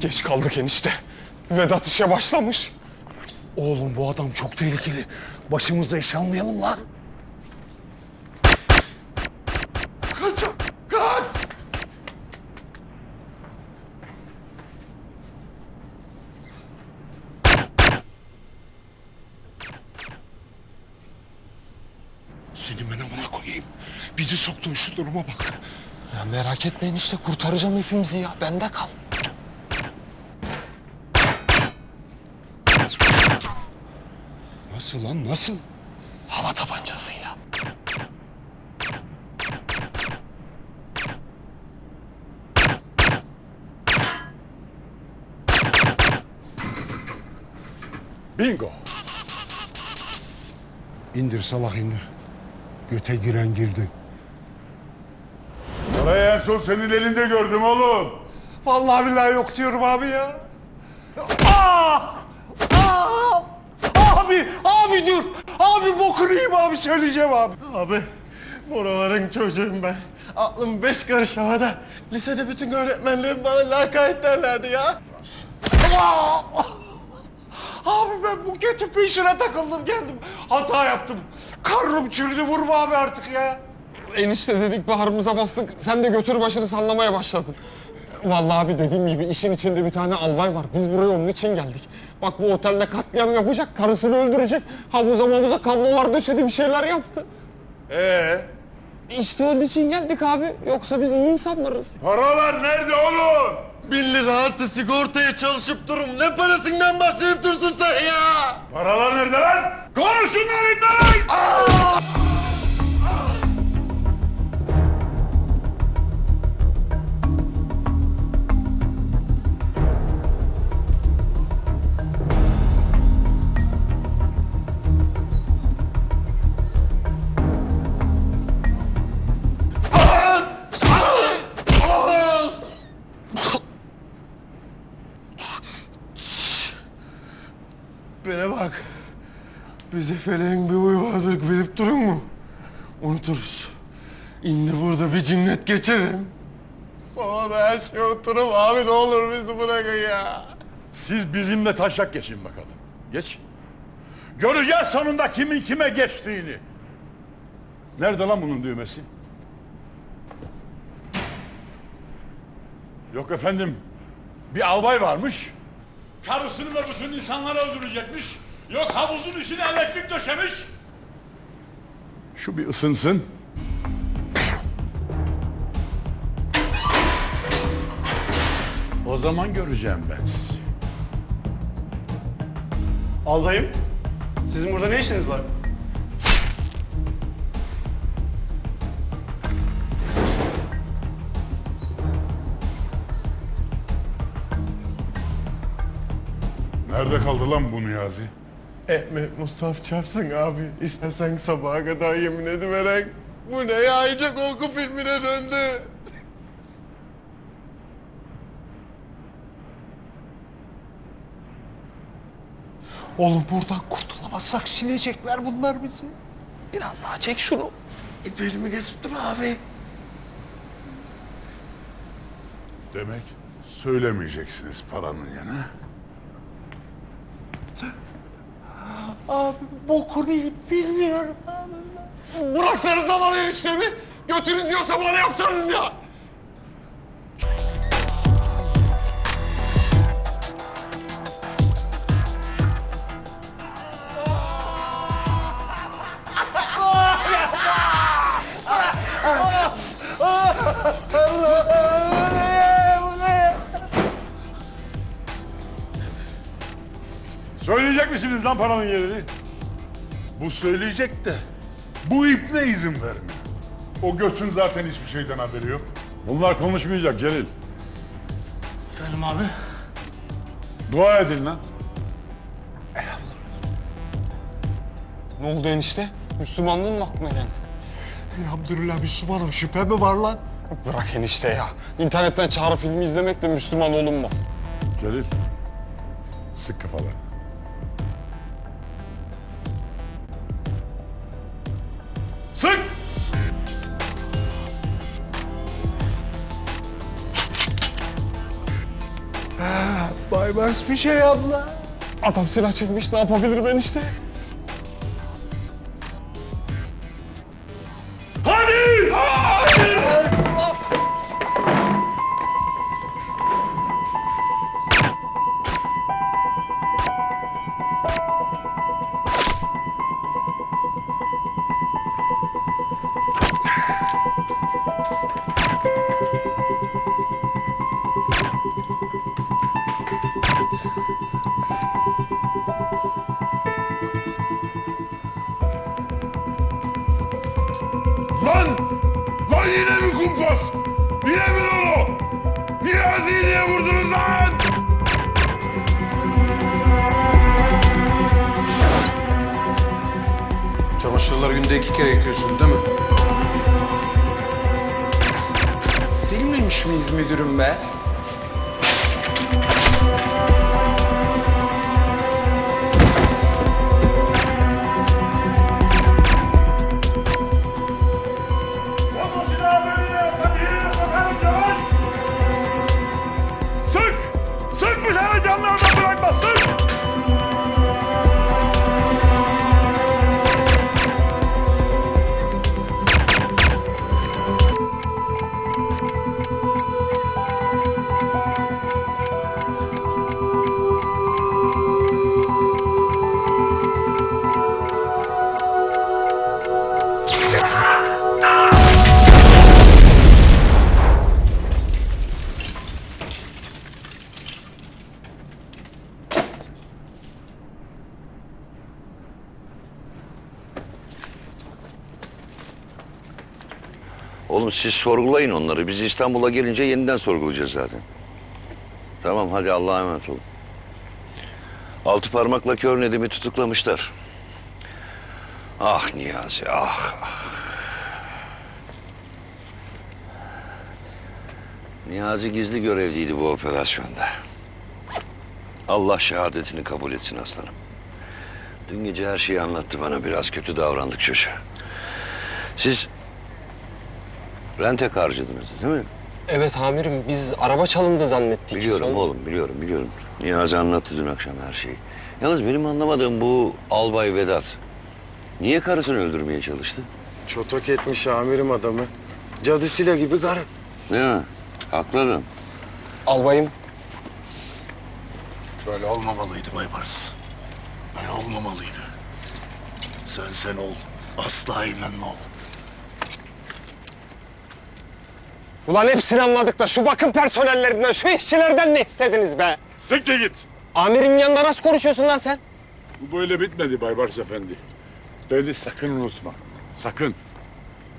Geç kaldık enişte. Vedat işe başlamış. Oğlum bu adam çok tehlikeli. Başımızda iş almayalım lan. Kaç! Kaç! Seni ben amına koyayım. Bizi soktun şu duruma bak. Ya merak etmeyin işte kurtaracağım hepimizi ya. Bende kal. Nasıl lan nasıl? Hava tabancasıyla. Bingo. İndir salak indir. Göte giren girdi. Parayı en son senin elinde gördüm oğlum. Vallahi billahi yok diyorum abi ya. Aa! Aa! Abi, abi dur. Abi bokunu yiyeyim abi söyleyeceğim abi. Abi, buraların çocuğuyum ben. Aklım beş karış havada. Lisede bütün öğretmenlerim bana lakayt derlerdi ya. Aa! Abi ben bu kötü peşine takıldım geldim. Hata yaptım. Karnım çürüdü vurma abi artık ya. Enişte dedik baharımıza bastık. Sen de götür başını sallamaya başladın. Vallahi abi dediğim gibi işin içinde bir tane albay var. Biz buraya onun için geldik. Bak bu otelde katliam yapacak, karısını öldürecek. Havuza mavuza kablolar döşedi bir şeyler yaptı. Ee, İşte onun için geldik abi. Yoksa biz iyi insanlarız. paralar nerede oğlum? Bin lira artı sigortaya çalışıp durum. Ne parasından bahsedip dursun sen ya? Paralar nerede lan? Konuşun lan! Bize feleğin bir huyu vardır bilip durun mu? Unuturuz. İndi burada bir cinnet geçerim. Sonra da her şey oturup abi ne olur bizi bırakın ya. Siz bizimle taşak geçin bakalım. Geç. Göreceğiz sonunda kimin kime geçtiğini. Nerede lan bunun düğmesi? Yok efendim. Bir albay varmış. Karısını ve bütün insanları öldürecekmiş. Yok havuzun içine elektrik döşemiş. Şu bir ısınsın. O zaman göreceğim ben sizi. Albayım, sizin burada ne işiniz var? Nerede kaldı lan bu Niyazi? Ehmet Mustafa çarpsın abi. İstersen sabaha kadar yemin ediverek. Bu ne ya? İyice korku filmine döndü. Oğlum buradan kurtulamazsak silecekler bunlar bizi. Biraz daha çek şunu. İpelimi kesip dur abi. Demek söylemeyeceksiniz paranın yanı. Abi bokunu yiyip bilmiyorum. Bıraksanız lan eniştemi. Götünüz yiyorsa bana yapacaksınız ya. Misiniz lan paranın yerini? Bu söyleyecek de bu ip ne izin vermiyor. O götün zaten hiçbir şeyden haberi yok. Bunlar konuşmayacak Celil. Efendim abi? Dua edin lan. Ne oldu enişte? Müslümanlığın mı aklına geldi? Elhamdülillah Müslümanım şüphe mi var lan? Bırak enişte ya. İnternetten çağrı filmi izlemekle Müslüman olunmaz. Celil. Sık kafalarını. Sık! Ee, Baybars bir şey abla. Adam silah çekmiş ne yapabilir ben işte. Lan! Lan yine mi kumpas? Yine mi Lolo? Niyazi'yi niye vurdunuz lan? Çamaşırları günde iki kere yıkıyorsun değil mi? Silmemiş miyiz müdürüm be? Sık bir tane canlı adam bırakma, sık! Oğlum siz sorgulayın onları. Biz İstanbul'a gelince yeniden sorgulayacağız zaten. Tamam hadi Allah'a emanet olun. Altı parmakla kör Nedim'i tutuklamışlar. Ah Niyazi ah. ah. Niyazi gizli görevliydi bu operasyonda. Allah şehadetini kabul etsin aslanım. Dün gece her şeyi anlattı bana. Biraz kötü davrandık çocuğa. Siz rente harcadınız değil mi? Evet amirim biz araba çalındı zannettik. Biliyorum Son- oğlum biliyorum biliyorum. Niyazi anlattı dün akşam her şeyi. Yalnız benim anlamadığım bu Albay Vedat. Niye karısını öldürmeye çalıştı? Çotok etmiş amirim adamı. Cadısıyla gibi karı. Değil mi? Haklı adam. Albayım Böyle olmamalıydı Baybars. Böyle olmamalıydı. Sen sen ol. Asla evlenme ol. Ulan hepsini anladık da şu bakım personellerinden, şu işçilerden ne istediniz be? Siktir git! Amirim yanında nasıl konuşuyorsun lan sen? Bu böyle bitmedi Baybars Efendi. Beni sakın unutma. Sakın.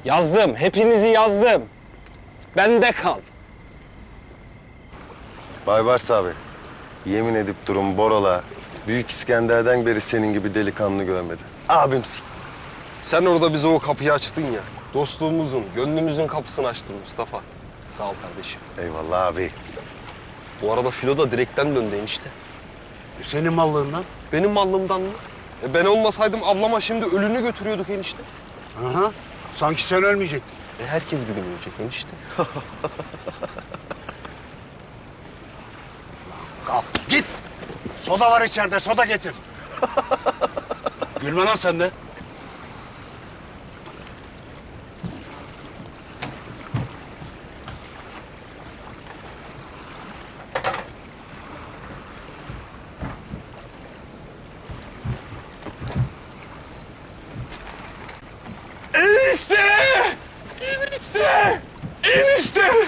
Yazdım, hepinizi yazdım. Bende kal. Baybars abi. Yemin edip durum Borala. Büyük İskender'den beri senin gibi delikanlı görmedi. Abimsin. Sen orada bize o kapıyı açtın ya. Dostluğumuzun, gönlümüzün kapısını açtın Mustafa. Sağ ol kardeşim. Eyvallah abi. Bu arada filo da direkten döndü enişte. Senin mallığından. Benim mallımdan mı? E ben olmasaydım ablama şimdi ölünü götürüyorduk enişte. Aha. Sanki sen ölmeyecektin. E herkes bir gün ölecek enişte. Kalk git. Soda var içeride soda getir. Gülme lan sen de. Enişte!